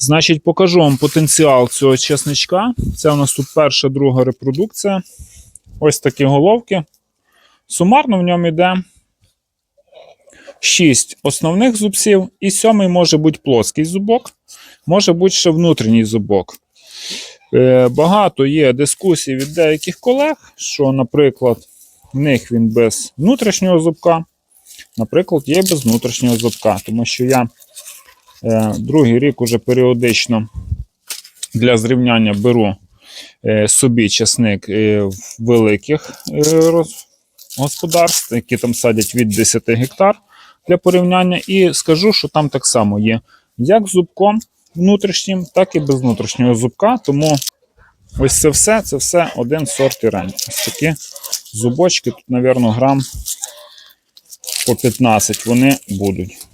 Значить, покажу вам потенціал цього чесничка. Це у нас тут перша, друга репродукція. Ось такі головки. Сумарно в ньому йде 6 основних зубців, і сьомий може бути плоский зубок, може бути ще внутрішній зубок. Е, Багато є дискусій від деяких колег, що, наприклад, в них він без внутрішнього зубка, наприклад, є без внутрішнього зубка, тому що я другий рік уже періодично для зрівняння беру е, собі часник е, великих е, господарств, які там садять від 10 гектар для порівняння, і скажу, що там так само є як зубком внутрішнім, так і без внутрішнього зубка. Тому ось це все, це все один сорт ірень. Ось такі зубочки, тут, мабуть, грам по 15 вони будуть.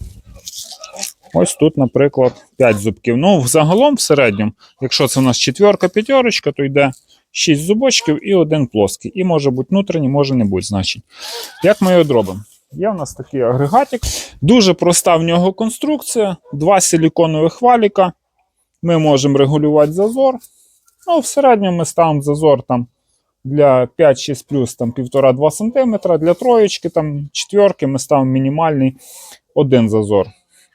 Ось тут, наприклад, 5 зубків. Ну, взагалом, в середньому, якщо це у нас четверка, п'ятерочка, то йде 6 зубочків і один плоский. І може бути внутрішній, може не бути значень. Як ми його зробимо? Є в нас такий агрегатик. Дуже проста в нього конструкція. Два силіконових валіка. Ми можемо регулювати зазор. Ну, в середньому ми ставимо зазор там для 5-6 плюс 1,5-2 см. Для троєчки, там четверки ми ставимо мінімальний один зазор.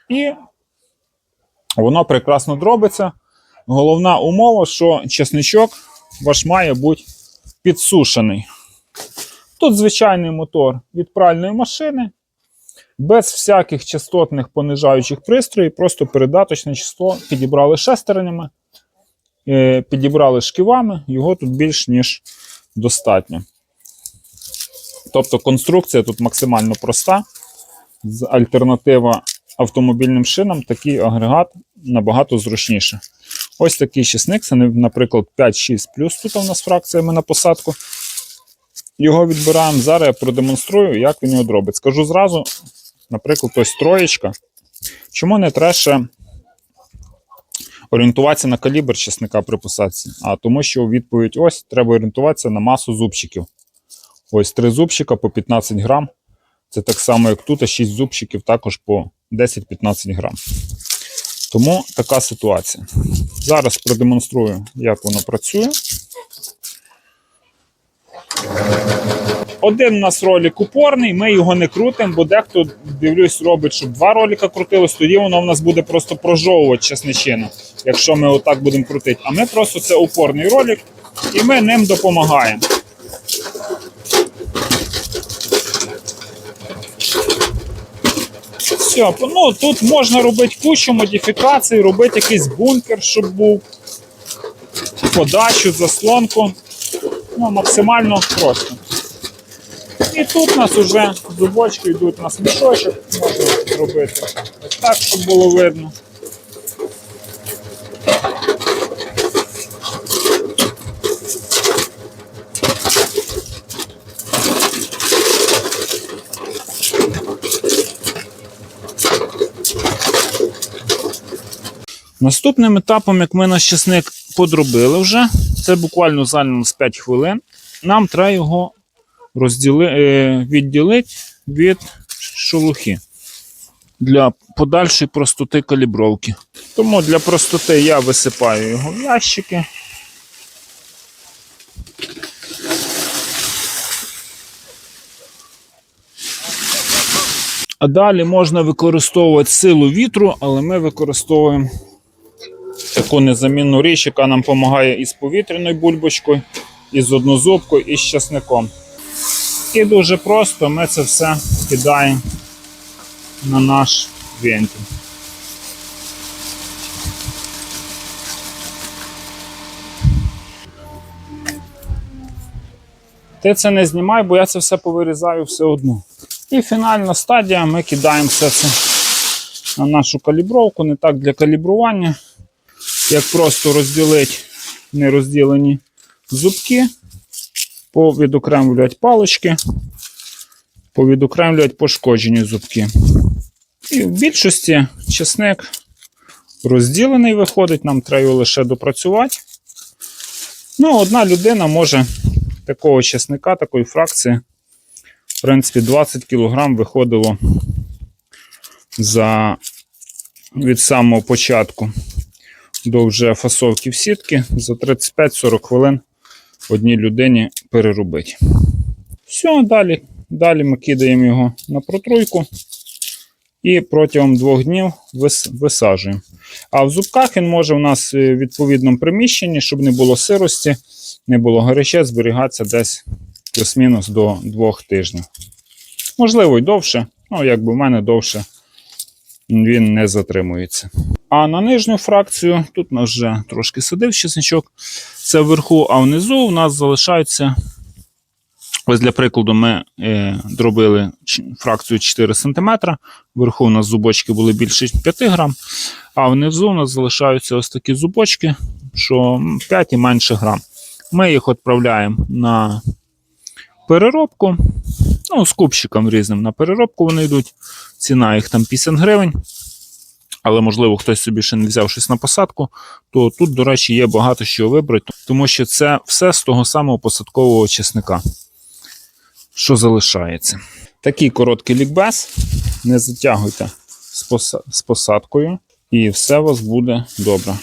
І воно прекрасно дробиться. Головна умова, що чесничок ваш має бути підсушений. Тут звичайний мотор від пральної машини, без всяких частотних понижаючих пристроїв, просто передаточне число підібрали шестернями, е, підібрали шківами, його тут більш ніж достатньо. Тобто конструкція тут максимально проста. Альтернатива автомобільним шинам такий агрегат набагато зручніше. Ось такий чесник, це, наприклад, 5-6 плюс. Тут у нас фракціями на посадку. Його відбираємо. Зараз я продемонструю, як він його дробить. Скажу зразу, наприклад, ось троєчка. Чому не треба орієнтуватися на калібр чесника при посадці? А тому що у відповідь ось треба орієнтуватися на масу зубчиків. Ось три зубчика по 15 грам. Це так само, як тут, а 6 зубчиків також по 10-15 грам. Тому така ситуація. Зараз продемонструю, як воно працює. Один у нас ролик упорний, ми його не крутимо, бо дехто, дивлюсь, робить, щоб два ролика крутилось, тоді воно в нас буде просто прожовувати чесничину, якщо ми отак будемо крутити. А ми просто це упорний ролик, і ми ним допомагаємо. Все, ну тут можна робити кучу модифікацій, робити якийсь бункер, щоб був, подачу, заслонку. Ну, максимально просто. І тут у нас вже зубочки йдуть на смішочок, можна робити ось так, щоб було видно. Наступним етапом, як ми наш чесник подробили вже, це буквально зайняло з 5 хвилин. Нам треба його розділи, е, відділити від шелухи для подальшої простоти калібровки. Тому для простоти я висипаю його в ящики. А далі можна використовувати силу вітру, але ми використовуємо таку незамінну річ, яка нам допомагає із повітряною бульбочкою, і з однозубкою, і з часником. І дуже просто ми це все кидаємо на наш вентиль. Ти це не знімай, бо я це все повирізаю все одно. І фінальна стадія ми кидаємо все це на нашу калібровку, не так для калібрування, як просто розділити нерозділені зубки, повідокремлювати палички, повідокремлювати пошкоджені зубки. І в більшості чесник розділений виходить, нам треба лише допрацювати. Ну, одна людина може такого чесника, такої фракції, в принципі, 20 кг виходило за від самого початку. До вже фасовки в сітки за 35-40 хвилин одній людині переробити. Все, далі, далі ми кидаємо його на протруйку і протягом двох днів висаджуємо. А в зубках він може у нас е, в відповідному приміщенні, щоб не було сирості, не було гаряче, зберігатися десь плюс-мінус до двох тижнів. Можливо, й довше, ну, якби в мене довше він не затримується. А на нижню фракцію тут у нас вже трошки садив чесничок. Це вверху, а внизу у нас залишаються. Ось для прикладу, ми е, дробили фракцію 4 см. Вверху у нас зубочки були більше 5 грам, а внизу у нас залишаються ось такі зубочки, що 5 і менше грам. Ми їх відправляємо на переробку. Ну, з купщиком різним на переробку вони йдуть. Ціна їх там 50 гривень. Але, можливо, хтось собі ще не взяв щось на посадку, то тут, до речі, є багато що вибрати, тому що це все з того самого посадкового чесника, що залишається. Такий короткий лікбез. Не затягуйте з, посадкою, і все у вас буде добре.